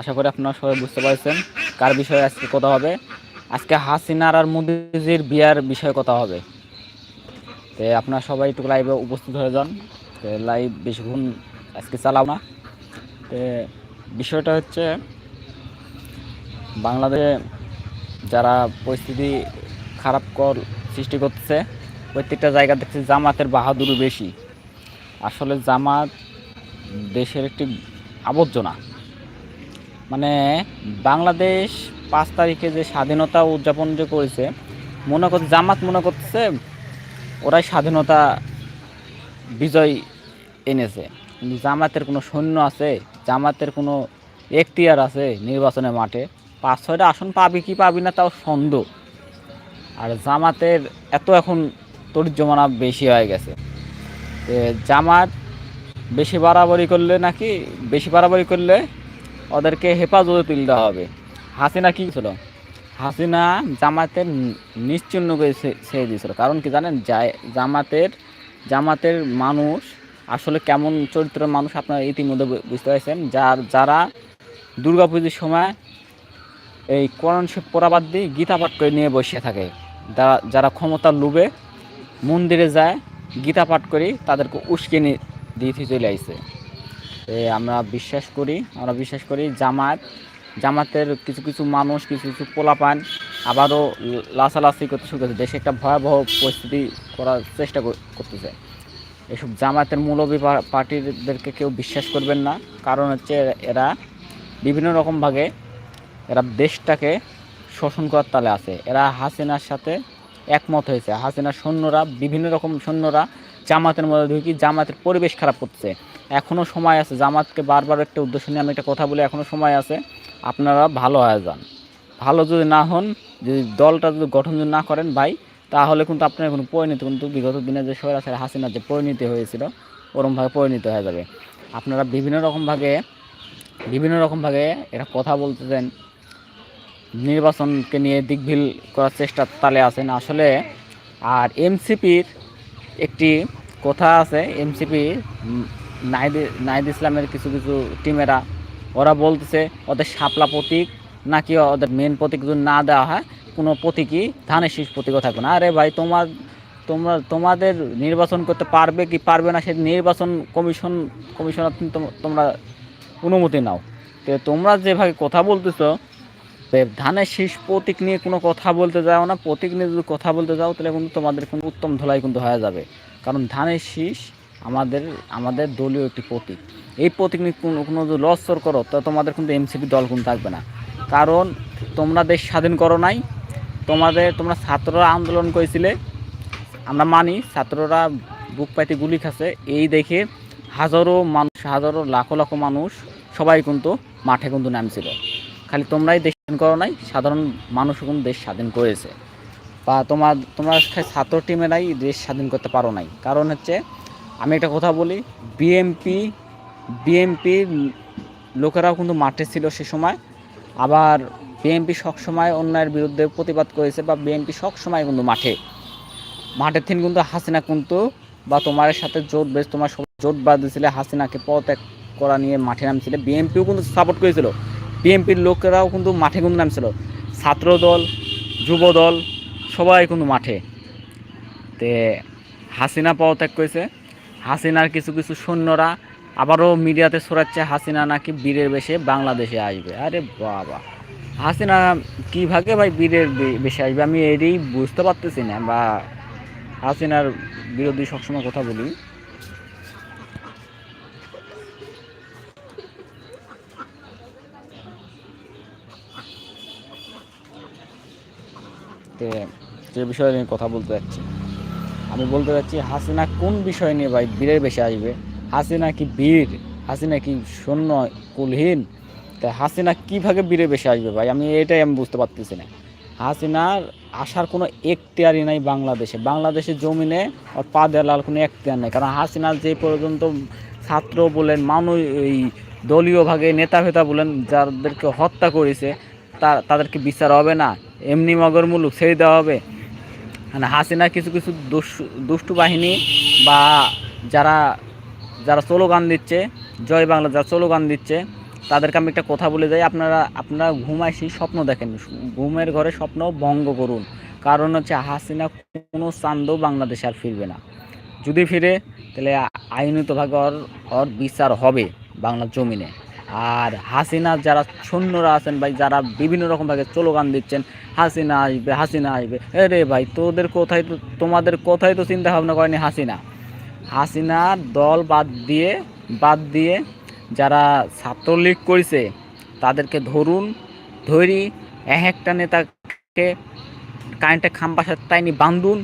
আশা করি আপনারা সবাই বুঝতে পারছেন কার বিষয়ে আজকে কথা হবে। আজকে হাসিনার আর মোদিজির বিয়ার বিষয়ে কথা হবে। তো আপনারা সবাই একটু লাইভে উপস্থিত হয়ে যান। তো লাইভ বেশিক্ষণ আজকে চালাও না। তো বিষয়টা হচ্ছে, বাংলাদেশে যারা পরিস্থিতি খারাপ কর সৃষ্টি করতেছে, প্রত্যেকটা জায়গা দেখছি জামাতের বাহাদুরি বেশি। আসলে জামাত দেশের একটি আবর্জনা। মানে বাংলাদেশ পাঁচ তারিখে যে স্বাধীনতা উদযাপন যে করেছে, মনে করছে জামাত মনে করতেছে ওরাই স্বাধীনতা বিজয় এনেছে। কিন্তু জামাতের কোনো সৈন্য আছে, জামাতের কোনো এখতিয়ার আছে নির্বাচনের মাঠে? পাঁচ ছয়টা আসন পাবি কি পাবি না তাও সন্দেহ। আর জামাতের এত এখন তর্জমানা বেশি হয়ে গেছে। জামাত বেশি বাড়াবাড়ি করলে নাকি, বেশি বাড়াবাড়ি করলে ওদেরকে হেফাজতে তুলতে হবে। হাসিনা কি ছিল হাসিনা জামাতের নিশ্চিন্ন করে ছেড়ে দিয়েছিল। কারণ কি জানেন? জামাতের জামাতের মানুষ আসলে কেমন চরিত্রের মানুষ আপনারা ইতিমধ্যে বুঝতে পারছেন। যার যারা দুর্গাপুজোর সময় এই কোরআন শিব পড়াবাদ দিয়ে গীতা পাঠ করে নিয়ে বসে থাকে। যারা যারা ক্ষমতার লোভে মন্দিরে যায়, গীতা পাঠ করি, তাদেরকে উস্কে দিতে চলে আইছে। এ, আমরা বিশ্বাস করি, আমরা বিশ্বাস করি জামাত জামাতের কিছু কিছু মানুষ, কিছু কিছু পোলাপান আবারও লাসালাসি করতে শুরু করেছে। দেশে একটা ভয়াবহ পরিস্থিতি করার চেষ্টা করতেছে। এসব জামাতের মৌলবী পার্টিদেরকে কেউ বিশ্বাস করবেন না। কারণ হচ্ছে এরা বিভিন্ন রকমভাবে এরা দেশটাকে শোষণ করার তালে আছে। এরা হাসিনার সাথে একমত হয়েছে। হাসিনার সৈন্যরা, বিভিন্ন রকম সৈন্যরা জামাতের মধ্যে ঢুকি জামাতের পরিবেশ খারাপ করছে। এখনও সময় আছে। জামাতকে বারবার একটা উদ্দেশ্য নিয়ে আমি একটা কথা বলি এখনও সময় আছে। আপনারা ভালো হয়ে যান। ভালো যদি না হন, যদি দলটা যদি গঠন যদি না করেন ভাই, তাহলে কিন্তু আপনার কোনো পরিণতি কিন্তু বিগত দিনে যে আছে হাসিনার যে পরিণতি হয়েছিল, ওরমভাবে পরিণত হয়ে যাবে। আপনারা বিভিন্ন রকমভাবে বিভিন্ন রকমভাবে এরা কথা বলতেছেন। নির্বাচনকে নিয়ে দিকভিল করার চেষ্টা তালে আছেন। আসলে আর এমসিপির একটি কথা আছে, এমসিপি নাইদ নাইদ ইসলামের কিছু কিছু টিমেরা, ওরা বলতেছে, ওদের শাপলা প্রতীক নাকি ওদের মেন প্রতীক যদি না দেওয়া হয়, কোনো প্রতীকই ধানের শীষ প্রতীকও থাকবে না। আরে ভাই, তোমার, তোমরা, তোমাদের নির্বাচন করতে পারবে কি পারবে না সে নির্বাচন কমিশন, কমিশনার তোম- তোমরা অনুমতি নাও। তো তোমরা যেভাবে কথা বলতেছো তো ধানের শীষ প্রতীক নিয়ে কোনো কথা বলতে যাও না। প্রতীক নিয়ে যদি কথা বলতে যাও, তাহলে কিন্তু তোমাদের কোনো উত্তম ধলাই কিন্তু হয়ে যাবে। কারণ ধানের শীষ আমাদের আমাদের দলীয় একটি প্রতীক। এই প্রতীক নিয়ে কোনো কোনো যদি লসর করো, তো তোমাদের কিন্তু এমসিপি দল কিন্তু থাকবে না। কারণ তোমরা দেশ স্বাধীন করো নাই। তোমাদের, তোমরা ছাত্ররা আন্দোলন করেছিলে। আমরা মানি ছাত্ররা বুক পাইতে গুলি খাচ্ছে। এই দেখে হাজারো মানুষ, হাজারো লাখো লাখো মানুষ সবাই কিন্তু মাঠে কিন্তু নামছিল। খালি তোমরাই দেশ স্বাধীন করো নাই, সাধারণ মানুষও কিন্তু দেশ স্বাধীন করেছে। বা তোমার, তোমরা ছাত্র টিমেরাই দেশ স্বাধীন করতে পারো নাই। কারণ হচ্ছে, আমি একটা কথা বলি বিএমপি বিএমপির লোকেরাও কিন্তু মাঠে ছিল সে সময়। আবার বিএনপি সবসময় অন্যায়ের বিরুদ্ধে প্রতিবাদ করেছে বা বিএনপি সবসময় কিন্তু মাঠে। মাঠের থেকে কিন্তু হাসিনা কিন্তু, বা তোমার সাথে জোট বেশ তোমার জোট বাঁধিয়েছিলে হাসিনাকে পদত্যাগ করা নিয়ে মাঠে নামছিলে। বিএনপিও কিন্তু সাপোর্ট করেছিল। বিএনপির লোকেরাও কিন্তু মাঠে কিন্তু নামছিল। ছাত্র দল যুব দল সবাই কিন্তু মাঠে। তে হাসিনা পদত্যাগ করেছে। হাসিনার কিছু কিছু সৈন্যরা আবারও মিডিয়াতে ছড়াচ্ছে, হাসিনা নাকি বীরের বেশে বাংলাদেশে আসবে। আরে বাবা। হাসিনা কীভাবে ভাই বীরের বেশে আসবে? আমি এটাই বুঝতে পারতেছি না বা হাসিনার বিরোধী সবসময় কথা বলি। তে যে বিষয়ে নিয়ে কথা বলতে যাচ্ছি। আমি বলতে চাচ্ছি হাসিনা কোন বিষয় নিয়ে ভাই বীরের বেশি আসবে? হাসিনা কি বীর? হাসিনা কি শূন্য কুলহীন? তাই হাসিনা কীভাবে বীরের বেশি আসবে ভাই? আমি এটাই আমি বুঝতে পারতেছি না। হাসিনার আসার কোনো এখতিয়ারই নাই বাংলাদেশে। বাংলাদেশের জমিনে ওর পা দেওয়ার কোনো এখতিয়ার নেই। কারণ হাসিনার যে পর্যন্ত ছাত্র বলেন, মানুষ এই দলীয় ভাগে নেতা ফেতা বলেন, যাদেরকে হত্যা করেছে তা তাদেরকে বিচার হবে না। এমনি মগর মুলুক ছেড়ে দেওয়া হবে। মানে হাসিনা কিছু কিছু দুষ্টু বাহিনী বা যারা যারা স্লোগান দিচ্ছে, জয় বাংলা যারা স্লোগান দিচ্ছে, তাদেরকে আমি একটা কথা বলে যাই। আপনারা আপনারা ঘুমাইছি স্বপ্ন দেখেন। ঘুমের ঘরে স্বপ্ন ভঙ্গ করুন। কারণ হচ্ছে হাসিনা কোনো চান্দও বাংলাদেশে আর ফিরবে না। যদি ফিরে, তাহলে আইনতভাবে ওর ওর বিচার হবে বাংলার জমিনে। আর হাসিনা যারা সৈন্যরা আছেন ভাই, যারা বিভিন্ন রকমভাবে স্লোগান দিচ্ছেন, হাসিনা আসবে হাসিনা আসবে। আরে ভাই, তোদের কোথায় তো, তোমাদের কোথায় তো চিন্তা ভাবনা করেনি হাসিনা। হাসিনার দল বাদ দিয়ে বাদ দিয়ে যারা ছাত্রলীগ করেছে, তাদেরকে ধরুন, ধরি এক একটা নেতাকে কারেন্টের খাম্পাসার টাইনি বান্ধুন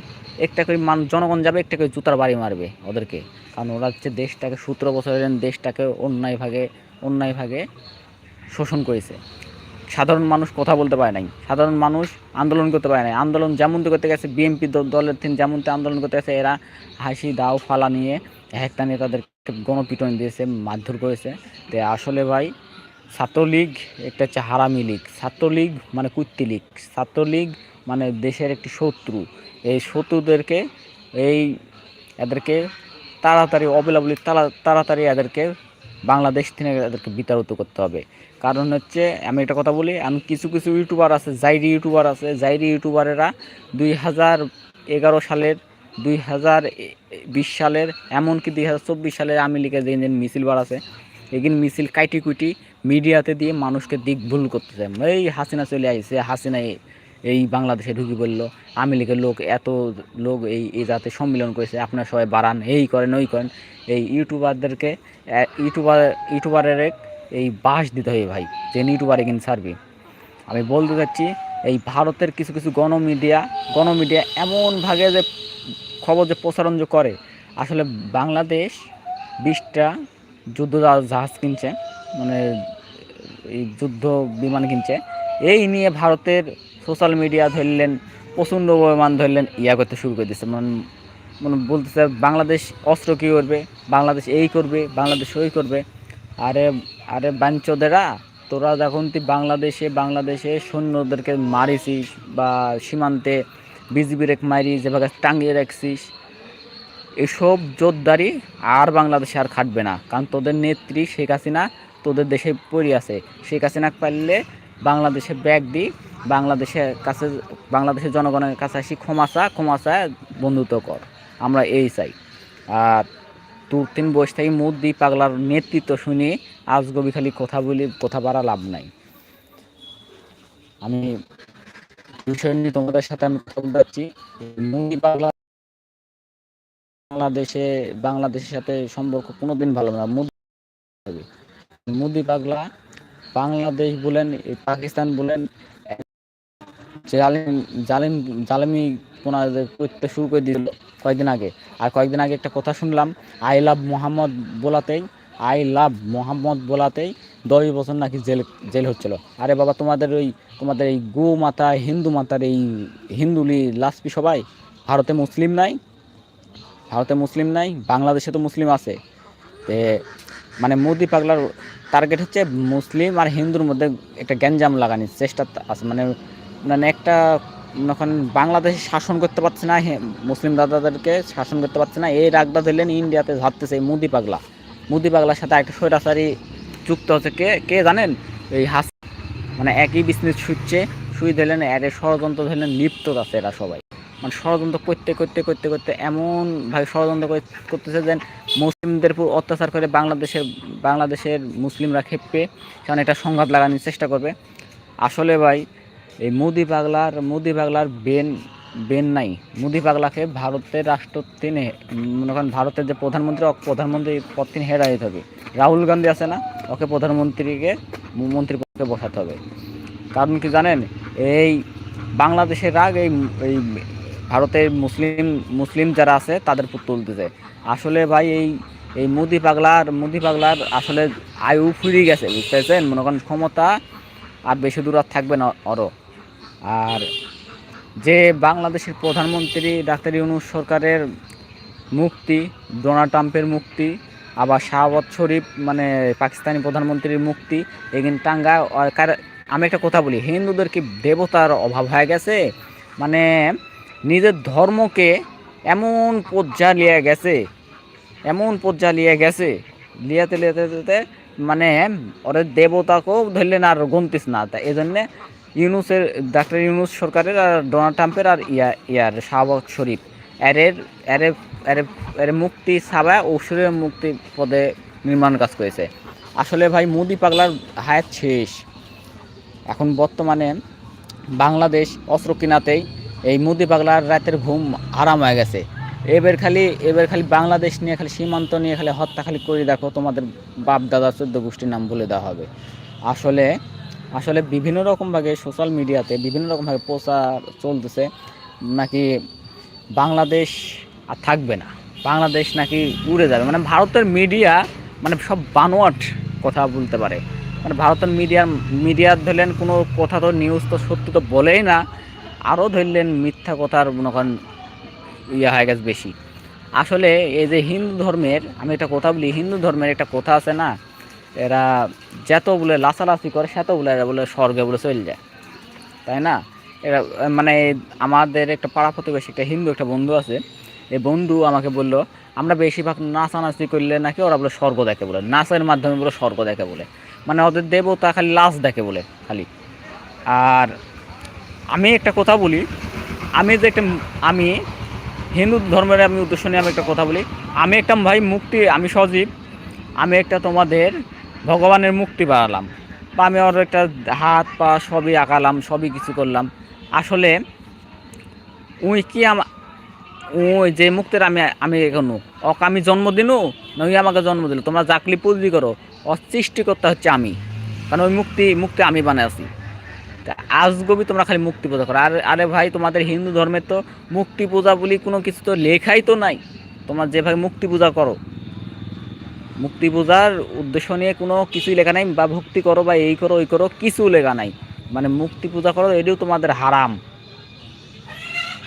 একটা করে মান, জনগণ যাবে, একটা করে জুতার বাড়ি মারবে ওদেরকে। কারণ ওরা হচ্ছে দেশটাকে সতেরো বছরের দেশটাকে অন্যায় ভাগে অন্যায় ভাগে শোষণ করেছে। সাধারণ মানুষ কথা বলতে পারে নাই। সাধারণ মানুষ আন্দোলন করতে পারে নাই। আন্দোলন যেমন করতে গেছে, বিএনপি দলের থেকে যেমন আন্দোলন করতে গেছে, এরা হাসি, দাও, ফালা নিয়ে একটা নেতাদেরকে গণপিটন দিয়েছে, মারধর করেছে। তো আসলে ভাই, ছাত্রলীগ একটা হচ্ছে হারামি লীগ। ছাত্রলীগ মানে কুত্তি লীগ। ছাত্রলীগ মানে দেশের একটি শত্রু। এই শত্রুদেরকে এই এদেরকে তাড়াতাড়ি অবলাবলি তাড়া তাড়াতাড়ি এদেরকে বাংলাদেশ থেকে এদেরকে বিতাড়িত করতে হবে। কারণ হচ্ছে, আমি একটা কথা বলি আমি কিছু কিছু ইউটিউবার আছে, জাইরি ইউটিউবার আছে, জাইরি ইউটিউবারেরা দুই হাজার এগারো সালের, দুই হাজার বিশ সালের, এমনকি দুই হাজার চব্বিশ সালের আমি লিখে যে যে মিছিল বার আছে এগিন মিছিল কাইটি কুইটি মিডিয়াতে দিয়ে মানুষকে দিক ভুল করতেছে। এই হাসিনা চলে আইছে হাসিনা এই বাংলাদেশে ঢুকি বলল, আমি লীগের লোক, এত লোক এই এই জাতে সম্মিলন করেছে, আপনারা সবাই বাড়ান, এই করেন, ওই করেন। এই ইউটিউবারদেরকে ইউটিউবার, ইউটিউবারের এই বাস দিতে হবে ভাই, যে ইউটিউবার এগিন সার্ভি আমি বলতে চাচ্ছি, এই ভারতের কিছু কিছু গণমিডিয়া গণমিডিয়া এমন ভাগে যে খবর যে প্রসারণ যে করে, আসলে বাংলাদেশ বিশটা যুদ্ধ জাহাজ কিনছে মানে এই যুদ্ধ বিমান কিনছে। এই নিয়ে ভারতের সোশ্যাল মিডিয়া ধরলেন, প্রচণ্ড বিমান ধরলেন, ইয়া করতে শুরু করে দিচ্ছে মানে মানে বলতেছে, বাংলাদেশ অস্ত্র কী করবে? বাংলাদেশ এই করবে, বাংলাদেশ ওই করবে। আরে আরে বাঞ্চোদেরা, তোরা যখন তুই বাংলাদেশে বাংলাদেশে সৈন্যদেরকে মারিছিস বা সীমান্তে বিজিবির এক মারি যেভাবে টাঙিয়ে রাখছিস, এসব জোরদারি আর বাংলাদেশে আর খাটবে না। কারণ তোদের নেত্রী শেখ হাসিনা তোদের দেশে পড়ে আছে। শেখ হাসিনা পারলে বাংলাদেশে ব্যাগ দিই, বাংলাদেশের কাছে, বাংলাদেশের জনগণের কাছে আসি ক্ষমা চা ক্ষমা চা বন্ধুত্ব কর। আমরা এই চাই। আর তোর তিন বয়স থেকে মুখ দিই, পাগলার নেতৃত্ব শুনে আজগবি খালি কথা বলি, কথা বাড়া লাভ নাই। আমি বিষয় নিয়ে তোমাদের সাথে আমি কথা বলতে যাচ্ছি। মুদি পাগলা বাংলাদেশে, বাংলাদেশের সাথে সম্পর্ক কোনোদিন ভালো না। মুদি মুদি পাগলা বাংলাদেশ বলেন পাকিস্তান বলেন, জালিম জালিম, জালিমি পোনা করতে শুরু করে দিল কয়েকদিন আগে। আর কয়েকদিন আগে একটা কথা শুনলাম, আই লাভ মোহাম্মদ বলাতেই, আই লাভ মোহাম্মদ বলাতেই দশ বছর নাকি জেল জেল হচ্ছিল। আরে বাবা, তোমাদের ওই, তোমাদের এই গো মাতা, হিন্দু মাতার এই হিন্দুলি লাসপি সবাই, ভারতে মুসলিম নাই, ভারতে মুসলিম নাই, বাংলাদেশে তো মুসলিম আছে। তে মানে মোদি পাগলার টার্গেট হচ্ছে মুসলিম আর হিন্দুর মধ্যে একটা গ্যাঞ্জাম লাগানোর চেষ্টা আছে। মানে মানে একটা এখন বাংলাদেশে শাসন করতে পারছে না মুসলিম দাদাদেরকে শাসন করতে পারছে না, এই রাগটা দিলেন ইন্ডিয়াতে ঝাড়তেছে এই মুদি পাগলা। মুদি পাগলার সাথে একটা স্বৈরাচারী যুক্ত হচ্ছে কে কে জানেন? এই হাস মানে একই বিজনেস ছুটছে শুই ধরলেন এর ষড়যন্ত্র ধরলেন লিপ্ত আছে এরা সবাই। মানে ষড়যন্ত্র করতে করতে করতে করতে এমন ভাবে ষড়যন্ত্র করে- করতেছে যে মুসলিমদের উপর অত্যাচার করে বাংলাদেশের বাংলাদেশের মুসলিমরা ক্ষেপে কারণ একটা সংঘাত লাগানোর চেষ্টা করবে। আসলে ভাই, এই মুদি পাগলার মুদি পাগলার বেন বেন নাই। মুদি পাগলাকে ভারতের রাষ্ট্রতিনে মনে করেন ভারতের যে প্রধানমন্ত্রী প্রধানমন্ত্রী পদ তিনি দিতে হবে। রাহুল গান্ধী আছে না, ওকে প্রধানমন্ত্রীকে মন্ত্রী পদে বসাতে হবে। কারণ কি জানেন, এই বাংলাদেশের রাগ এই ভারতের মুসলিম মুসলিম যারা আছে তাদের উপর তুলতেছে। আসলে ভাই এই এই মুদি পাগলার মুদি পাগলার আসলে আয়ু ফুরিয়ে গেছে, বুঝতেছেন? মনে করেন ক্ষমতা আর বেশি দূর আর থাকবে না অরো আর যে বাংলাদেশের প্রধানমন্ত্রী ডাক্তার ইউনুস সরকারের মুক্তি, ডোনাল্ড ট্রাম্পের মুক্তি, আবার শাহবাজ শরীফ মানে পাকিস্তানি প্রধানমন্ত্রীর মুক্তি, এগিন টাঙ্গা আমি একটা কথা বলি, হিন্দুদের কি দেবতার অভাব হয়ে গেছে? মানে নিজের ধর্মকে এমন পর্যায়ে লিয়ে গেছে, এমন পর্যায়ে লিয়ে গেছে, লিয়াতে লিয়াতে লিয়াতে মানে ওদের দেবতাকেও ধরলেন আর গন্তিস না। তা এই জন্যে ইউনুসের, ডাক্তার ইউনুস সরকারের আর ডোনাল্ড ট্রাম্পের আর ইয়া, ইয়ার শাহবাগ শরীফ, এরের, এরে এরে, এর মুক্তি ছাড়া ঔষধের মুক্তি পদে নির্মাণ কাজ করেছে। আসলে ভাই, মোদি পাগলার হায়াত শেষ। এখন বর্তমানে বাংলাদেশ অস্ত্র কিনাতেই এই মুদি পাগলার রাতের ঘুম আরাম হয়ে গেছে। এবার খালি এবার খালি বাংলাদেশ নিয়ে, খালি সীমান্ত নিয়ে খালি হত্যা খালি করে দেখো, তোমাদের বাপ দাদা চোদ্দ গোষ্ঠীর নাম বলে দেওয়া হবে। আসলে আসলে বিভিন্ন রকমভাবে সোশ্যাল মিডিয়াতে বিভিন্ন রকমভাবে প্রচার চলতেছে, নাকি বাংলাদেশ আর থাকবে না। বাংলাদেশ নাকি উড়ে যাবে। মানে ভারতের মিডিয়া মানে সব বানোয়াট কথা বলতে পারে। মানে ভারতের মিডিয়ার মিডিয়ার ধরলেন কোনো কথা তো নিউজ তো সত্যি তো বলেই না। আরও ধরলেন মিথ্যা কথার মনে করেন ইয়ে হয়ে গেছে বেশি। আসলে এই যে হিন্দু ধর্মের, আমি একটা কথা বলি, হিন্দু ধর্মের একটা কথা আছে না, এরা যত বলে লাচালাচি করে, সেত বলে এরা বলে স্বর্গে বলে চলে যায়। তাই না? এরা মানে আমাদের একটা পাড়া প্রতিবেশী, একটা হিন্দু একটা বন্ধু আছে এই বন্ধু আমাকে বলল, আমরা বেশিরভাগ নাচানাচি করলে নাকি ওরা বলে স্বর্গ দেখে বলে, নাচের মাধ্যমে বলে স্বর্গ দেখে বলে। মানে ওদের দেবতা খালি লাশ দেখে বলে, খালি। আর আমি একটা কথা বলি। আমি যে একটা, আমি হিন্দু ধর্মের আমি উদ্দেশ্য নিয়ে আমি একটা কথা বলি। আমি একটা ভাই মুক্তি, আমি সজীব। আমি একটা তোমাদের ভগবানের মুক্তি বাড়ালাম। বা আমি ওর একটা হাত, পা সবই আঁকালাম, সবই কিছু করলাম। আসলে উই কি আমা ওই যে মুক্তির আমি আমি এখনও। অক আমি জন্ম দিনু, না ওই আমাকে জন্ম দিল। তোমরা জাকলি পুজি করো। অসৃষ্টিকর্তা হচ্ছে আমি। কারণ ওই মুক্তি মুক্তি আমি বানাই আছি। আজগবি তোমরা খালি মুক্তি পূজা করো। আর আরে ভাই, তোমাদের হিন্দু ধর্মের তো মুক্তি পূজা বলি কোনো কিছু তো লেখাই তো নাই। তোমার যেভাবে মুক্তি পূজা করো। মুক্তি পূজার উদ্দেশ্য নিয়ে কোনো কিছুই লেখা নাই, বা ভক্তি করো, বা এই করো, ওই করো, কিছু লেখা নাই। মানে মুক্তি পূজা করো এটাও তোমাদের হারাম।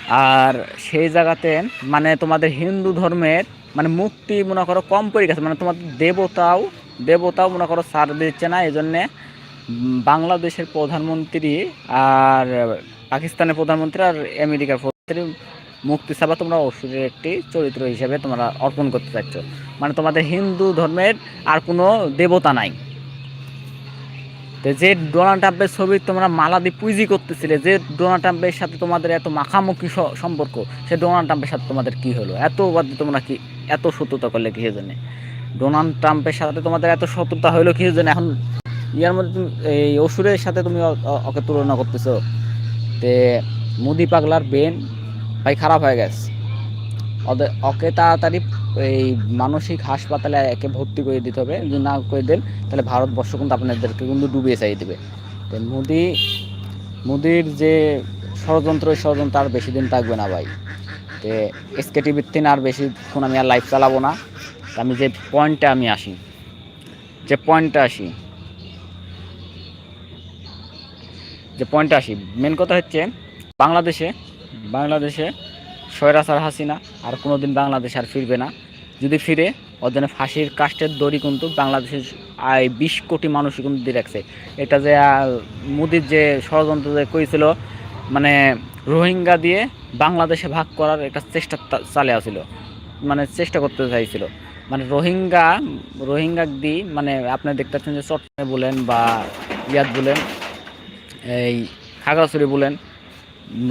আর সেই জায়গাতে মানে তোমাদের হিন্দু ধর্মের মানে মুক্তি মনে করো কম পড়ে গেছে। মানে তোমাদের দেবতাও দেবতাও মনে করো সার দিচ্ছে না এই জন্যে বাংলাদেশের প্রধানমন্ত্রী আর পাকিস্তানের প্রধানমন্ত্রী আর আমেরিকার প্রধানমন্ত্রী মুক্তি সাবা তোমরা অসুরের একটি চরিত্র হিসেবে তোমরা অর্পণ করতে চাচ্ছ। মানে তোমাদের হিন্দু ধর্মের আর কোনো দেবতা নাই। তো যে ডোনাল্ড ট্রাম্পের ছবি তোমরা মালা দিয়ে পুঁজি করতেছিলে, যে ডোনাল্ড ট্রাম্পের সাথে তোমাদের এত মাখামুখি সম্পর্ক, সে ডোনাল্ড ট্রাম্পের সাথে তোমাদের কি হলো? এত বাদে তোমরা কি এত শত্রুতা করলে কি জন্য? ডোনাল্ড ট্রাম্পের সাথে তোমাদের এত শত্রুতা হলো কি জন্য? এখন ইয়ার মধ্যে তুমি, এই অসুরের সাথে তুমি ওকে তুলনা করতেছো। তে মুদি পাগলার বেন ভাই খারাপ হয়ে গেছে। ওদের, ওকে তাড়াতাড়ি এই মানসিক হাসপাতালে একে ভর্তি করে দিতে হবে। যদি না করে দেন, তাহলে ভারতবর্ষ কিন্তু আপনাদেরকে কিন্তু ডুবিয়ে চাই দেবে। তো মোদি, মোদির যে ষড়যন্ত্র ষড়যন্ত্র আর বেশি দিন থাকবে না ভাই। তো এসকে টিভির থেকে আর বেশিক্ষণ আমি আর লাইভ চালাবো না। আমি যে পয়েন্টে আমি আসি, যে পয়েন্টে আসি যে পয়েন্টে আসি মেন কথা হচ্ছে বাংলাদেশে বাংলাদেশে সয়রাসার হাসিনা আর কোনো দিন বাংলাদেশ আর ফিরবে না। যদি ফিরে ওদের ফাঁসির কাস্টের দড়ি কিন্তু বাংলাদেশের আয় বিশ কোটি মানুষই কিন্তু দিয়ে রাখছে। এটা যে মোদির যে ষড়যন্ত্র যে করেছিল মানে রোহিঙ্গা দিয়ে বাংলাদেশে ভাগ করার একটা চেষ্টা তা- চালে আসছিল মানে চেষ্টা করতে চাইছিল। মানে রোহিঙ্গা রোহিঙ্গা দিয়ে মানে আপনি দেখতে পাচ্ছেন যে চট্টগ্রামে বলেন বা ইয়াদ বলেন এই খাগড়াছড়ি বলেন,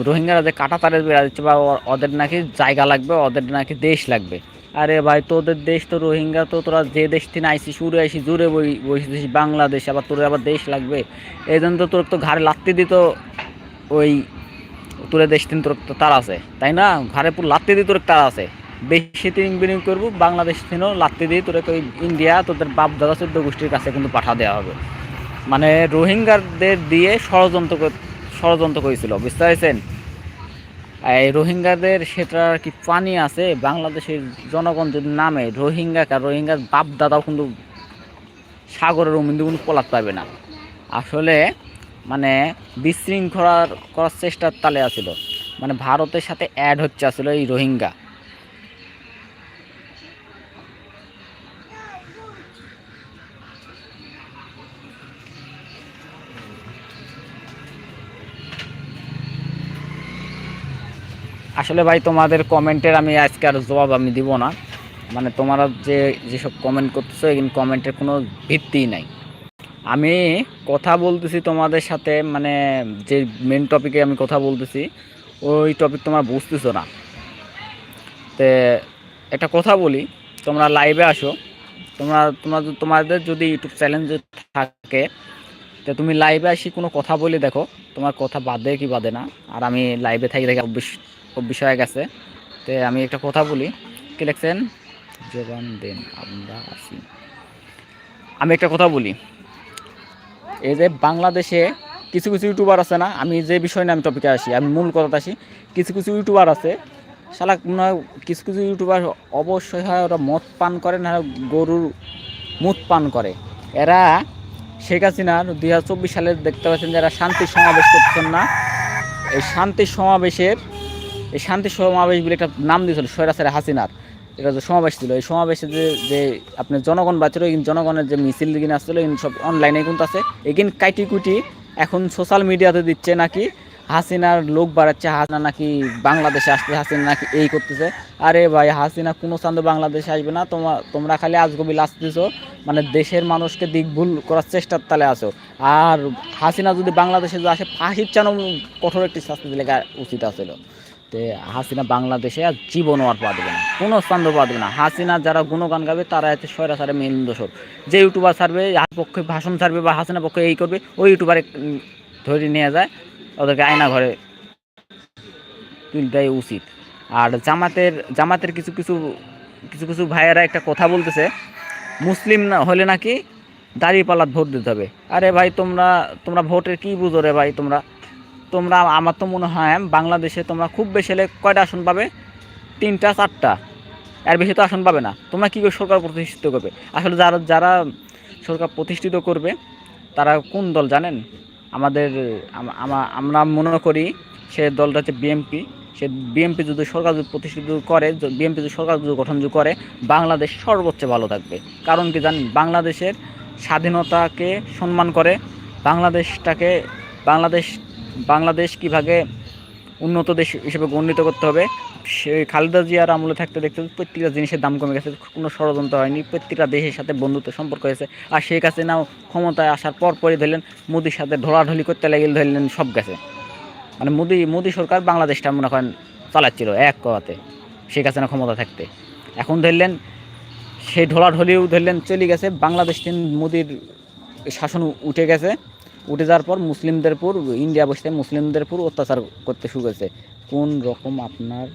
রোহিঙ্গারা যে কাটা তারে বেড়া দিচ্ছে বা ওদের নাকি জায়গা লাগবে, ওদের নাকি দেশ লাগবে। আরে ভাই, তোদের দেশ তো রোহিঙ্গা, তো তোরা যে দেশ থেকে আইসি সুরে আইসি জুড়ে বই বসেছিস বাংলাদেশ, আবার তোর আবার দেশ লাগবে। এই জন্য তো তোর তো ঘাড়ে লাত্তি দিত ওই তোর দেশ তিন তোর তো তার আছে, তাই না? ঘাড়ে পুরো লাত্তি দিয়ে তোর তার আছে। বেশি তিন বিনিয়োগ করব, বাংলাদেশ থেকেও লাত্তি দিয়ে তোর ওই ইন্ডিয়া, তোদের বাপ দাদা চোদ্দ গোষ্ঠীর কাছে কিন্তু পাঠা দেওয়া হবে। মানে রোহিঙ্গাদের দিয়ে ষড়যন্ত্র ষড়যন্ত্র করেছিল, বুঝতে পারছেন? এই রোহিঙ্গাদের সেটা কি পানি আছে, বাংলাদেশের জনগণ যদি নামে রোহিঙ্গা কার রোহিঙ্গার বাপ দাদাও কিন্তু সাগরের উমিন্দু কিন্তু পলাত পাবে না। আসলে মানে বিশৃঙ্খলার করার চেষ্টার তালে আছিল। মানে ভারতের সাথে অ্যাড হচ্ছে আসলে এই রোহিঙ্গা। আসলে ভাই, তোমাদের কমেন্টের আমি আজকে আর জবাব আমি দিব না। মানে তোমরা যে, যেসব কমেন্ট করতেছো এখানে কমেন্টের কোনো ভিত্তিই নাই। আমি কথা বলতেছি তোমাদের সাথে মানে যে মেন টপিকে আমি কথা বলতেছি, ওই টপিক তোমরা বুঝতেছো না। তে একটা কথা বলি, তোমরা লাইভে আসো। তোমরা তোমরা তোমাদের যদি ইউটিউব চ্যানেল যদি থাকে, তো তুমি লাইভে আসি কোনো কথা বলে দেখো। তোমার কথা বাদে কি বাদে না। আর আমি লাইভে থাকি দেখে অভ্যেস হয়ে গেছে। তো আমি একটা কথা বলি। কি লিখছেন? জবান দেন, আমরা আসি আমি একটা কথা বলি। এই যে বাংলাদেশে কিছু কিছু ইউটিউবার আছে না, আমি যে বিষয় নিয়ে আমি টপিকে আসি, আমি মূল কথাতে আসি, কিছু কিছু ইউটিউবার আছে, শালা, মনে হয় কিছু কিছু ইউটিউবার অবশ্যই হয় ওরা মদ পান করে, না গরুর মুদ পান করে। এরা শেখ হাসিনার দুই হাজার চব্বিশ সালে দেখতে পাচ্ছেন যারা শান্তি সমাবেশ করছেন না। এই শান্তি সমাবেশের এই শান্তি সমাবেশ বলে একটা নাম দিয়েছিল সৈরাসের হাসিনার। এটা যে সমাবেশ ছিল, এই সমাবেশে যে যে আপনি জনগণ বাঁচলো এই জনগণের যে মিছিল কিনে আসছিল সব অনলাইনে কিন্তু আছে। এগিন কাইটি কুটি এখন সোশ্যাল মিডিয়াতে দিচ্ছে নাকি, হাসিনার লোক বাড়াচ্ছে, হাসিনা নাকি বাংলাদেশে আসছে, হাসিনা নাকি এই করতেছে। আরে ভাই, হাসিনা কোনো চান্দ বাংলাদেশে আসবে না তোমার তোমরা খালি আজগবি লাস্তিছো মানে দেশের মানুষকে দিকভুল করার চেষ্টার তালে আসো আর হাসিনা যদি বাংলাদেশে আসে, ফাঁসির চানো কঠোর একটি শাস্তি দিলে উচিত আছিল। হাসিনা বাংলাদেশে আর জীবনও আর পা দেবে না, কোনো স্থান পা দেবে না। হাসিনা যারা গুণগান গাবে, তারা হচ্ছে সয়রা সারে মেন দোষর। যে ইউটিউবার যার পক্ষে ভাষণ ছাড়বে বা হাসিনা পক্ষে এই করবে, ওই ইউটিউবারে ধরে নিয়ে যায়, ওদেরকে আয়না ঘরে তুল দেয় উচিত। আর জামাতের জামাতের কিছু কিছু কিছু কিছু ভাইয়েরা একটা কথা বলতেছে, মুসলিম না, হলে নাকি দাঁড়িয়ে পাল্লাত ভোট দিতে হবে। আরে ভাই, তোমরা তোমরা ভোটের কি বুঝো রে ভাই, তোমরা? তোমরা, আমার তো মনে হয় বাংলাদেশে তোমরা খুব বেশি হলে কয়টা আসন পাবে? তিনটা, চারটা। এর বেশি তো আসন পাবে না। তোমরা কী করে সরকার প্রতিষ্ঠিত করবে? আসলে যারা যারা সরকার প্রতিষ্ঠিত করবে, তারা কোন দল জানেন? আমাদের আমরা মনে করি সে দলটা হচ্ছে বিএমপি। সে বিএমপি যদি সরকার যদি প্রতিষ্ঠিত করে বিএমপি যদি সরকার যদি গঠন যদি করে, বাংলাদেশ সর্বোচ্চ ভালো থাকবে। কারণ কি জানেন? বাংলাদেশের স্বাধীনতাকে সম্মান করে, বাংলাদেশটাকে, বাংলাদেশ বাংলাদেশ কীভাবে উন্নত দেশ হিসেবে গণ্যিত করতে হবে সে খালেদা জিয়ার আমলে থাকতে দেখতে প্রত্যেকটা জিনিসের দাম কমে গেছে, কোনো ষড়যন্ত্র হয়নি, প্রত্যেকটা দেশের সাথে বন্ধুত্ব সম্পর্ক হয়েছে, আর শেখ হাসিনাও ক্ষমতায় আসার পর পরই ধরলেন মোদির সাথে ঢোলাঢলি করতে লাগিল ধরলেন সব গেছে। মানে মোদি মোদি সরকার বাংলাদেশটা মনে করেন চালাচ্ছিল এক কথাতে শেখ হাসিনা ক্ষমতা থাকতে। এখন ধরলেন সেই ঢোলাঢলিও ধরলেন চলে গেছে, বাংলাদেশ মোদির শাসন উঠে গেছে উঠে যাওয়ার পর মুসলিমদের উপর, ইন্ডিয়া বসে মুসলিমদের উপর অত্যাচার করতে শুরু করেছে। কোন রকম আপনার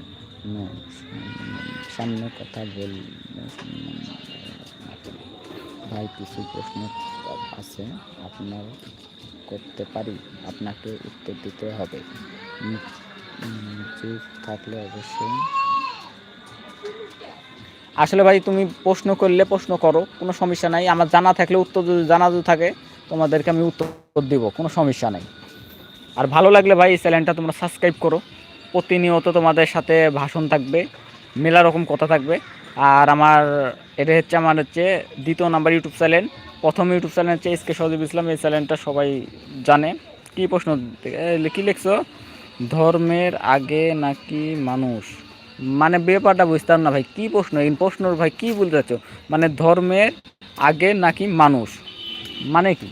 সামনে কথা বল ভাই, কিছু প্রশ্ন আছে? আপনার করতে পারি? আপনাকে উত্তর দিতে হবে। থাকলে অবশ্যই। আসলে ভাই, তুমি প্রশ্ন করলে প্রশ্ন করো, কোনো সমস্যা নাই। আমার জানা থাকলে উত্তর যদি জানা যদি থাকে তোমাদেরকে আমি উত্তর দিব, কোনো সমস্যা নাই। আর ভালো লাগলে ভাই এই চ্যানেলটা তোমরা সাবস্ক্রাইব করো। প্রতিনিয়ত তোমাদের সাথে ভাষণ থাকবে, মেলা রকম কথা থাকবে। আর আমার, এটা হচ্ছে আমার হচ্ছে দ্বিতীয় নাম্বার ইউটিউব চ্যানেল। প্রথম ইউটিউব চ্যানেল হচ্ছে এস কে সজীব ইসলাম। এই চ্যানেলটা সবাই জানে। কি প্রশ্ন কি লিখছো? ধর্মের আগে নাকি মানুষ? মানে ব্যাপারটা বুঝতাম না ভাই, কি প্রশ্ন? এই ভাই কি বলতে চাচ্ছ? মানে ধর্মের আগে নাকি মানুষ? মানে কি?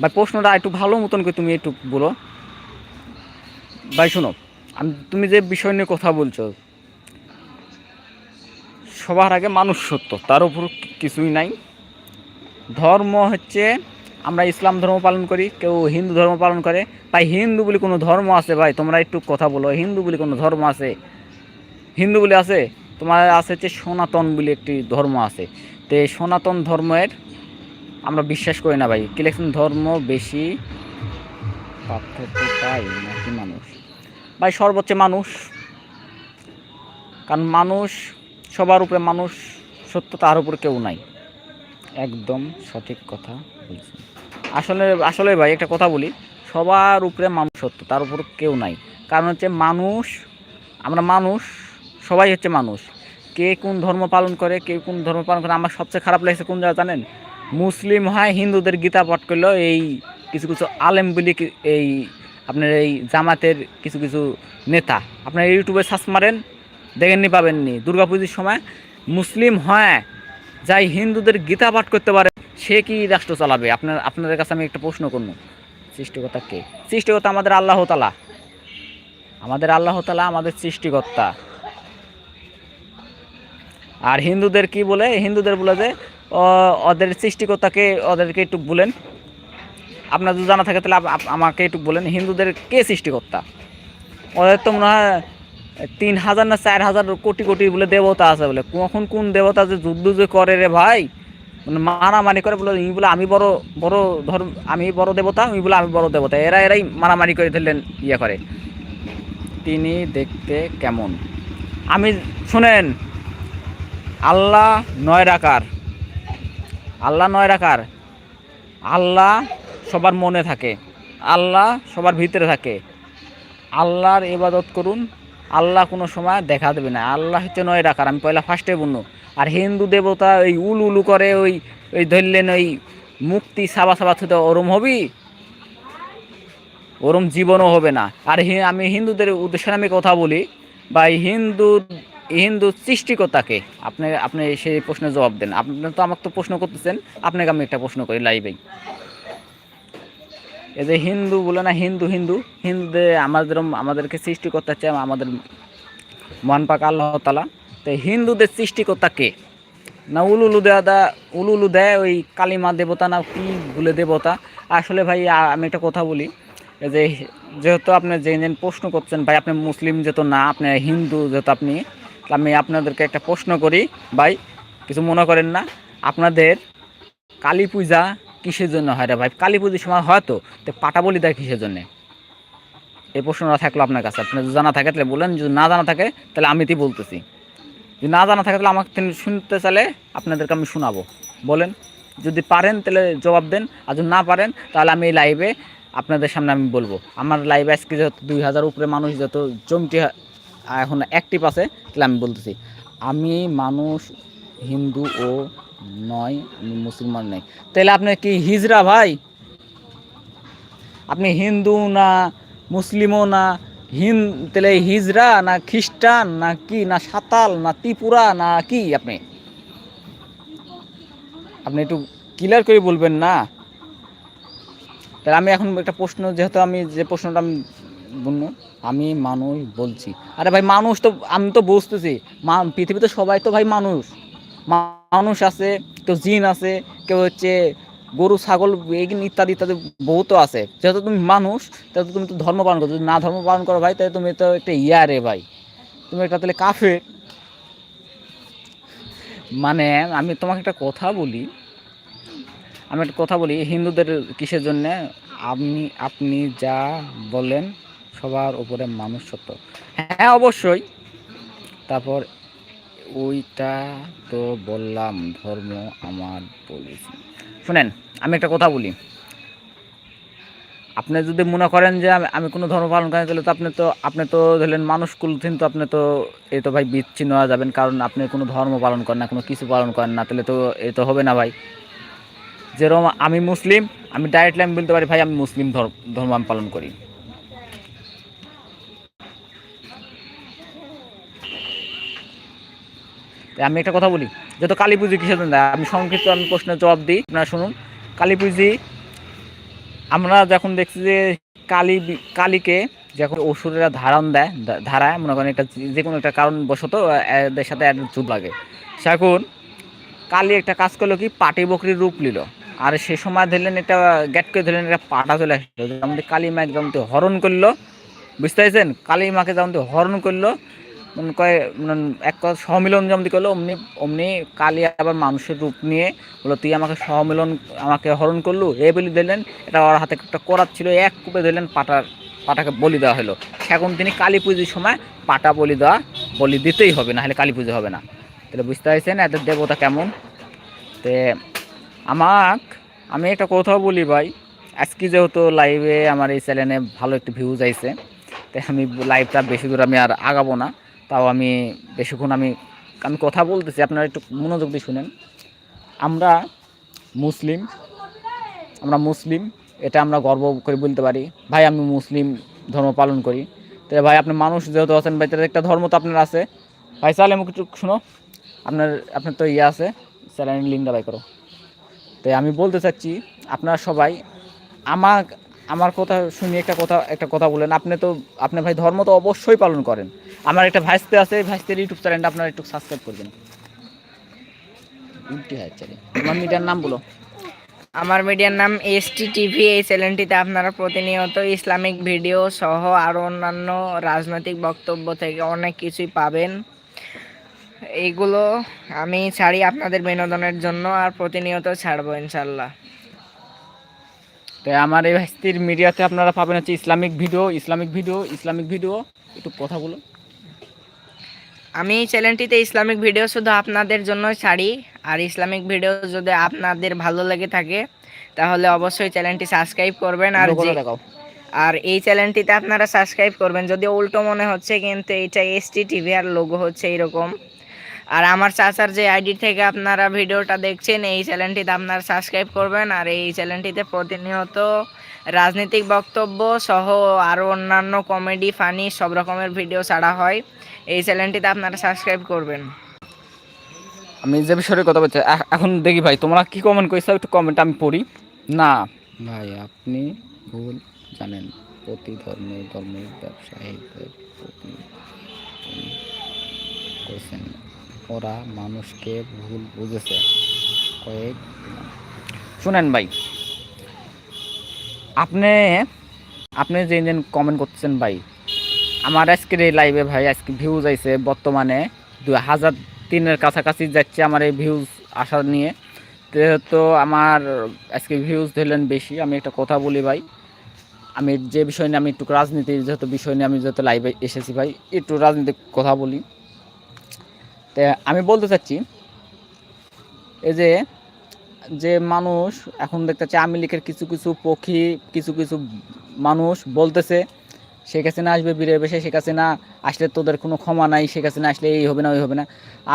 ভাই, প্রশ্নটা একটু ভালো মতন করে তুমি একটু বলো। ভাই, শোনো, আমি, তুমি যে বিষয় নিয়ে কথা বলছো, সবার আগে মানুষ সত্য, তার উপর কিছুই নাই। ধর্ম হচ্ছে, আমরা ইসলাম ধর্ম পালন করি, কেউ হিন্দু ধর্ম পালন করে। ভাই হিন্দু বলে কোনো ধর্ম আছে, ভাই? তোমরা একটু কথা বলো, হিন্দু বলে কোনো ধর্ম আছে? হিন্দু বলে আছে, তোমার আছে হচ্ছে সনাতন বলে একটি ধর্ম আছে। তো সনাতন ধর্মের আমরা বিশ্বাস করি না ভাই। কি লিখছেন? ধর্ম বেশি, পার্থক্য পাই নাকি মানুষ? ভাই, সর্বোচ্চ মানুষ। কারণ মানুষ সবার উপরে মানুষ সত্য তার উপর কেউ নাই। একদম সঠিক কথা বলছেন। আসলে আসলে ভাই, একটা কথা বলি। সবার উপরে মানুষ সত্য, তার উপর কেউ নাই। কারণ হচ্ছে মানুষ, আমরা মানুষ, সবাই হচ্ছে মানুষ। কে কোন ধর্ম পালন করে, কে কোন ধর্ম পালন করে, আমার সবচেয়ে খারাপ লাগছে কোন জায়গা জানেন? মুসলিম হয়, হিন্দুদের গীতা পাঠ করল এই কিছু কিছু আলেম বলি এই আপনার এই জামাতের কিছু কিছু নেতা। আপনার ইউটিউবে সার্চ মারেন দেখেননি পাবেননি দুর্গাপুজোর সময় মুসলিম হয়, যাই হিন্দুদের গীতা পাঠ করতে পারে, সে কি রাষ্ট্র চালাবে? আপনার আপনাদের কাছে আমি একটা প্রশ্ন করব, সৃষ্টিকর্তা কে? সৃষ্টিকর্তা আমাদের আল্লাহ তালা আমাদের আল্লাহ তালা আমাদের সৃষ্টিকর্তা। আর হিন্দুদের কি বলে? হিন্দুদের বলে যে ওদের সৃষ্টিকর্তাকে ওদেরকে একটু বলেন। আপনার যদি জানা থাকে তাহলে আমাকে একটু বলেন, হিন্দুদের কে সৃষ্টিকর্তা? ওদের তো মনে হয় তিন হাজার না চার হাজার কোটি কোটি বলে দেবতা আছে বলে। কখন কোন দেবতা যে যুদ্ধ যে করে রে ভাই? মানে মারামারি করে বলে, ই বলে আমি বড় বড় ধর্ম, আমি বড় দেবতা ওই বলে আমি বড় দেবতা। এরা, এরাই মারামারি করে ফেললেন ইয়ে করে। তিনি দেখতে কেমন? আমি শুনেন, আল্লাহ নয় রাকার। আল্লাহ নয় রাখার। আল্লাহ সবার মনে থাকে। আল্লাহ সবার ভিতরে থাকে। আল্লাহর ইবাদত করুন, আল্লাহ কোনো সময় দেখা দেবে না। আল্লাহ হচ্ছে নয় রাখার। আমি পয়লা ফার্স্টে বলল আর হিন্দু দেবতা ওই উল উলু করে ওই ওই ধরলেন ওই মুক্তি সাবা সাবা থুতে ওরম হবি? ওরম জীবনও হবে না। আর আমি হিন্দুদের উদ্দেশ্যে আমি কথা বলি বা হিন্দু হিন্দু সৃষ্টিকর্তাকে আপনি আপনি সেই প্রশ্নের জবাব দেন। আপনি তো আমাকে তো প্রশ্ন করতেছেন, আপনাকে আমি একটা প্রশ্ন করি লাইভেই এই যে হিন্দু বলে না, হিন্দু হিন্দু হিন্দুদের আমাদের, আমাদেরকে সৃষ্টিকর্তা হচ্ছে আমাদের মহান পাক আল্লাহ তালা তো হিন্দুদের সৃষ্টিকর্তা কে না উলুলু দেয়া উলুলু দেয় ওই কালিমা দেবতা না কি বলে দেবতা? আসলে ভাই আমি একটা কথা বলি। যে, যেহেতু আপনি যে প্রশ্ন করছেন, ভাই, আপনি মুসলিম যেহেতু না, আপনি হিন্দু যেহেতু আপনি আমি আপনাদেরকে একটা প্রশ্ন করি, ভাই, কিছু মনে করেন না? আপনাদের কালী পূজা কিসের জন্য হয় রে ভাই? কালী পুজোর সময় হয়তো তো পাটা বলি দেয় কিসের জন্যে? এই প্রশ্নটা থাকল আপনার কাছে। আপনি যদি জানা থাকে, তাহলে বলেন, যদি না জানা থাকে, তাহলে আমি তুই বলতেছি। যদি না জানা থাকে, তাহলে আমাকে তিনি শুনতে চাইলে আপনাদেরকে আমি শোনাবো। বলেন, যদি পারেন, তাহলে জবাব দেন। আর যদি না পারেন, তাহলে আমি এই লাইভে আপনাদের সামনে আমি বলব। আমার লাইভে আজকে যত দুই হাজার উপরে মানুষ যত জমটি এখন অ্যাক্টিভ আছে, তাহলে আমি বলতেছি, আমি মানুষ, হিন্দু ও নয়, আমি মুসলমান নই। তাহলে আপনি কি হিজরা ভাই? আপনি হিন্দু না, মুসলিমও না, হিন, তাহলে হিজরা না খ্রিস্টান, না কি, না সাতাল, না ত্রিপুরা, না কি আপনি? আপনি একটু ক্লিয়ার করে বলবেন না। তাহলে আমি এখন একটা প্রশ্ন, যেহেতু আমি যে প্রশ্নটা আমি বলব আমি মানুষ বলছি। আরে ভাই, মানুষ তো, আমি তো বুঝতেছি। পৃথিবীতে সবাই তো ভাই মানুষ। মানুষ আছে, কেউ জিন আছে, কেউ হচ্ছে গরু, ছাগল এগুলো ইত্যাদি ইত্যাদি বহুত আছে। যেহেতু তুমি মানুষ, তাহলে তুমি তো ধর্ম পালন করো। যদি না ধর্ম পালন করো ভাই, তাহলে তুমি তো একটা ইয়া রে ভাই। তুমি একটা তাহলে কাফে মানে আমি তোমাকে একটা কথা বলি। আমি একটা কথা বলি, হিন্দুদের কিসের জন্যে? আপনি আপনি যা বলেন সবার উপরে মানুষ সত্য হ্যাঁ অবশ্যই। তারপর ওইটা তো বললাম ধর্ম আমার বলেছি শুনেন আমি একটা কথা বলি। আপনি যদি মনে করেন যে আমি কোনো ধর্ম পালন করি তাহলে তো আপনি তো আপনি তো ধরলেন মানুষ কুলছেন তো আপনি তো এ তো ভাই বিচ্ছিন্ন হয়ে যাবেন কারণ আপনি কোনো ধর্ম পালন করেন না কোনো কিছু পালন করেন না তাহলে তো এ তো হবে না ভাই। যেরকম আমি মুসলিম আমি ডাইরেক্টলি আমি বলতে পারি ভাই আমি মুসলিম ধর্ম ধর্ম আমি পালন করি। আমি একটা কথা বলি, যত কালী পুজো কিসের জন্য, আমি সংক্ষিপ্ত আমি প্রশ্নের জবাব দিই, আপনারা শুনুন। কালী পুজি, আমরা যখন দেখছি যে কালী কালীকে যখন অসুরেরা ধারণ দেয় ধারায়, মনে করেন একটা যে- কোনো একটা কারণবশত এদের সাথে যুদ্ধ লাগে। এখন কালী একটা কাজ করল কি, পাটি বকরির রূপ নিল। আর সে সময় ধরলেন একটা গ্যাট করে ধরলেন একটা পাটা চলে আসলো। আমাদের কালী মা একদম তো হরণ করল, বুঝতে পারছেন? কালী মাকে যেমন হরণ করল মনে কয় মানে এক কথা সহমিলন যেমন করল, অমনি অমনি কালী আবার মানুষের রূপ নিয়ে বলল, তুই আমাকে সহমিলন, আমাকে হরণ করলু, এ বলি দিলেন, এটা ওর হাতে একটা করাত ছিল, এক কূপে দিলেন পাটার, পাটাকে বলি দেওয়া হলো। এখন তিনি কালী পুজোর সময় পাটা বলি দেওয়া, বলি দিতেই হবে না হলে কালী পুজো হবে না। তাহলে বুঝতে পারছেন এদের দেবতা কেমন? তে আমাক, আমি একটা কথা বলি ভাই, আজকে যেহেতু লাইভে আমার এই চ্যানেলে ভালো একটু ভিউজ আইছে তাই আমি লাইভটা বেশি দূর আমি আর আগাবো না। তাও আমি বেশিক্ষণ আমি আমি কথা বলতেছি, আপনারা একটু মনোযোগ দিয়ে শুনেন। আমরা মুসলিম আমরা মুসলিম, এটা আমরা গর্ব করে বলতে পারি। ভাই, আমি মুসলিম, ধর্ম পালন করি। তো ভাই, আপনি মানুষ যেহেতু আছেন, ভাই, তাহলে একটা ধর্ম তো আপনার আছে। ভাই চালে মুখ একটু শুনো। আপনার আপনার তো ইয়ে আছে চ্যানেলের লিঙ্কটা বাই করো। তো আমি বলতে চাচ্ছি, আপনারা সবাই আমার আমার কথা শুনি একটা কথা একটা কথা বলেন। আপনি তো, আপনি ভাই ধর্ম তো অবশ্যই পালন করেন। আমার একটা ভাইস্তে আছে ভাইস্তের ইউটিউব চ্যানেলটা আপনারা একটু সাবস্ক্রাইব করবেন চ্যানেল আমার মিডিয়ার নাম বলো। আমার মিডিয়ার নাম এসটি টিভি এই চ্যানেলটিতে আপনারা প্রতিনিয়ত ইসলামিক ভিডিও সহ আরও অন্যান্য রাজনৈতিক বক্তব্য থেকে অনেক কিছুই পাবেন। এইগুলো আমি ছাড়ি আপনাদের বিনোদনের জন্য আর প্রতিনিয়ত ছাড়বো ইনশাল্লাহ। তো আমার এই ভাইস্তির মিডিয়াতে আপনারা পাবেন হচ্ছে Islamic video Islamic video Islamic video. একটু কথা বলো আমি এই চ্যানেলটিতে ইসলামিক ভিডিও শুধু আপনাদের জন্য ছাড়ি। আর ইসলামিক ভিডিও যদি আপনাদের ভালো লেগে থাকে তাহলে অবশ্যই চ্যানেলটি সাবস্ক্রাইব করবেন। আর আর এই চ্যানেলটিতে আপনারা সাবস্ক্রাইব করবেন। যদি উল্টো মনে হচ্ছে কিন্তু এইটা এসটি টিভি আর লোগো হচ্ছে এইরকম। আর আমার চাচার যে আইডি থেকে আপনারা ভিডিওটা দেখছেন এই চ্যানেলটিতে আপনারা সাবস্ক্রাইব করবেন আর এই চ্যানেলটিতে প্রতিনিয়ত রাজনৈতিক বক্তব্য সহ আরও অন্যান্য কমেডি ফানি সব রকমের ভিডিও ছাড়া হয় এই চ্যানেলটিতে আপনারা সাবস্ক্রাইব করবেন। আমি যে বিষয়ে কথা বলছি এখন দেখি ভাই তোমরা কি কমেন্ট করেছ একটু কমেন্ট আমি পড়ি। না। ভাই আপনি ভুল জানেন। প্রতি ধর্মের ধর্মের ব্যবসায়ীদের প্রতি করেছেন। ওরা মানুষকে ভুল বুঝেছে। কয়েক শুনেন ভাই, আপনি আপনি যে দিন কমেন্ট করছেন ভাই, আমার আজকের এই লাইভে ভাই, আজকে ভিউজ আইছে বর্তমানে দু হাজার তিনের কাছাকাছি যাচ্ছে আমার এই ভিউজ আসা নিয়ে। তো আমার আজকে ভিউজ ধরলেন বেশি, আমি একটা কথা বলি ভাই, আমি যে বিষয় নিয়ে আমি একটু রাজনীতির যেহেতু বিষয় নিয়ে আমি যেহেতু লাইভে এসেছি ভাই, একটু রাজনীতির কথা বলি। আমি বলতে চাচ্ছি, এই যে যে মানুষ এখন দেখতে চাই আওয়ামী কিছু কিছু পক্ষী, কিছু কিছু মানুষ বলতেছে, শেখ হাসিনা আসবে বীরে বেশে শেখ হাসিনা আসলে তোদের কোনো ক্ষমা নাই, শেখ হাসিনা আসলে এই হবে না, ওই হবে না।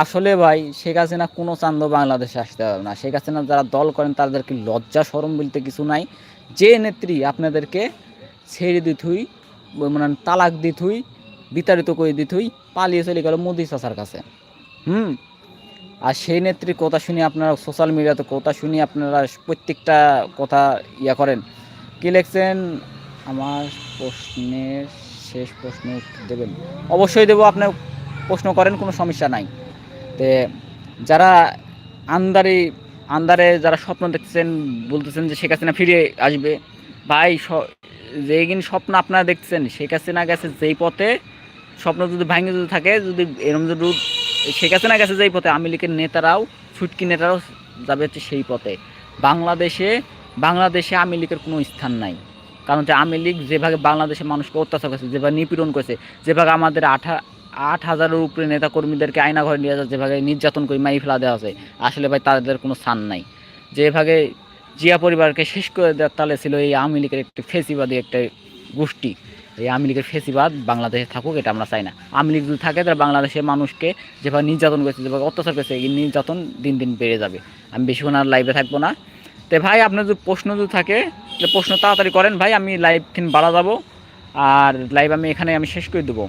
আসলে ভাই, শেখ হাসিনা কোনো চান্দ বাংলাদেশে আসতে হবে না। শেখ হাসিনা যারা দল করেন, তাদেরকে লজ্জা সরম বলতে কিছু নাই। যে নেত্রী আপনাদেরকে ছেড়ে দিথুই মানে তালাক দিথুই বিতাড়িত করে দিথুই পালিয়ে চলে গেল মোদি চাচার কাছে। হুম। আর সেই নেত্রীর কথা শুনি আপনারা সোশ্যাল মিডিয়াতে কথা শুনি আপনারা প্রত্যেকটা কথা ইয়া করেন। কি লিখছেন? আমার প্রশ্নের শেষ প্রশ্ন দেবেন। অবশ্যই দেবো, আপনি প্রশ্ন করেন, কোনো সমস্যা নাই। তে যারা আন্দারে আন্দারে যারা স্বপ্ন দেখছেন বলতেছেন যে শেখ হাসিনা ফিরে আসবে, ভাই যেইদিন স্বপ্ন আপনারা দেখতেছেন, শেখ হাসিনা গেছে যেই পথে, স্বপ্ন যদি ভাঙে যদি থাকে, যদি এরম যদি শেখ হাসিনা গেছে যেই পথে আওয়ামী লীগের নেতারাও ছুটকি নেতারাও যাবে হচ্ছে সেই পথে। বাংলাদেশে বাংলাদেশে আওয়ামী লীগের কোনো স্থান নাই। কারণ হচ্ছে আওয়ামী লীগ যেভাবে বাংলাদেশের মানুষকে অত্যাচার করেছে, যেভাবে নিপীড়ন করেছে, যেভাবে আমাদের আঠা, আট হাজারের উপরে নেতা কর্মীদেরকে আয়না ঘরে নিয়ে যাচ্ছে, যেভাবে নির্যাতন করে মাই ফেলা দেওয়া আছে আসলে ভাই তাদের কোনো স্থান নাই। যেভাবে জিয়া পরিবারকে শেষ করে দেওয়ার তালে ছিল এই আওয়ামী লীগের একটি ফেসিবাদী একটা গোষ্ঠী। এই আওয়ামী লীগের ফেসিবাদ বাংলাদেশে থাকুক, এটা আমরা চাই না। আওয়ামী লীগ যদি থাকে, তাহলে বাংলাদেশের মানুষকে যেভাবে নির্যাতন করেছে, যেভাবে অত্যাচার করেছে, এই নির্যাতন দিন দিন বেড়ে যাবে। আমি বেশিক্ষণ আর লাইভে থাকব না। তো ভাই, আপনার যদি প্রশ্ন যদি থাকে, তাহলে প্রশ্ন তাড়াতাড়ি করেন ভাই, আমি লাইভ কিন বাড়া যাব। আর লাইভ আমি এখানে আমি শেষ করে দেবো।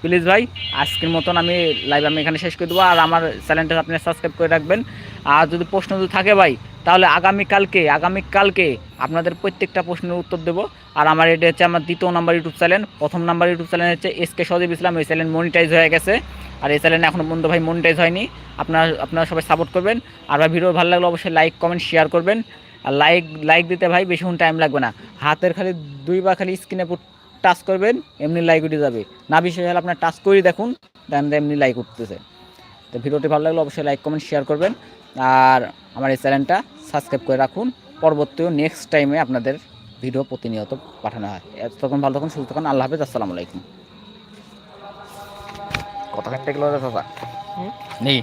প্লিজ ভাই, আজকের মতন আমি লাইভ আমি এখানে শেষ করে দেবো। আর আমার চ্যানেলটা আপনি সাবস্ক্রাইব করে রাখবেন। আর যদি প্রশ্ন যদি থাকে ভাই তাহলে আগামীকালকে আগামীকালকে আপনাদের প্রত্যেকটা প্রশ্নের উত্তর দেবো। আর আমার এটা হচ্ছে আমার দ্বিতীয় নাম্বার ইউটিউব চ্যানেল। প্রথম নাম্বার ইউটিউব চ্যানেল হচ্ছে এস কে সদীপ ইসলাম। এই চ্যানেল মনিটাইজ হয়ে গেছে। আর এই চ্যানেল এখনও পর্যন্ত ভাই মনিটাইজ হয়নি। আপনারা আপনারা সবাই সাপোর্ট করবেন। আর ভাই ভিডিও ভালো লাগলে অবশ্যই লাইক কমেন্ট শেয়ার করবেন। আর লাইক লাইক দিতে ভাই বেশিক্ষণ টাইম লাগবে না। হাতের খালি দুইবার খালি স্ক্রিনে টাচ করবেন, এমনি লাইক উঠে যাবে। না বিষয় হলে আপনার টাচ করেই দেখুন দেন এমনি লাইক উঠতেছে। তো ভিডিওটি ভালো লাগলে অবশ্যই লাইক কমেন্ট শেয়ার করবেন। আর আমার এই চ্যানেলটা সাবস্ক্রাইব করে রাখুন। পরবর্তীও নেক্সট টাইমে আপনাদের ভিডিও প্রতিনিয়ত পাঠানো হয়। তখন ভালো থাকুন সুস্থ থাকুন আল্লাহ হাফেজ আসসালামু আলাইকুম। কথা কাটতে গেল দাদা নেই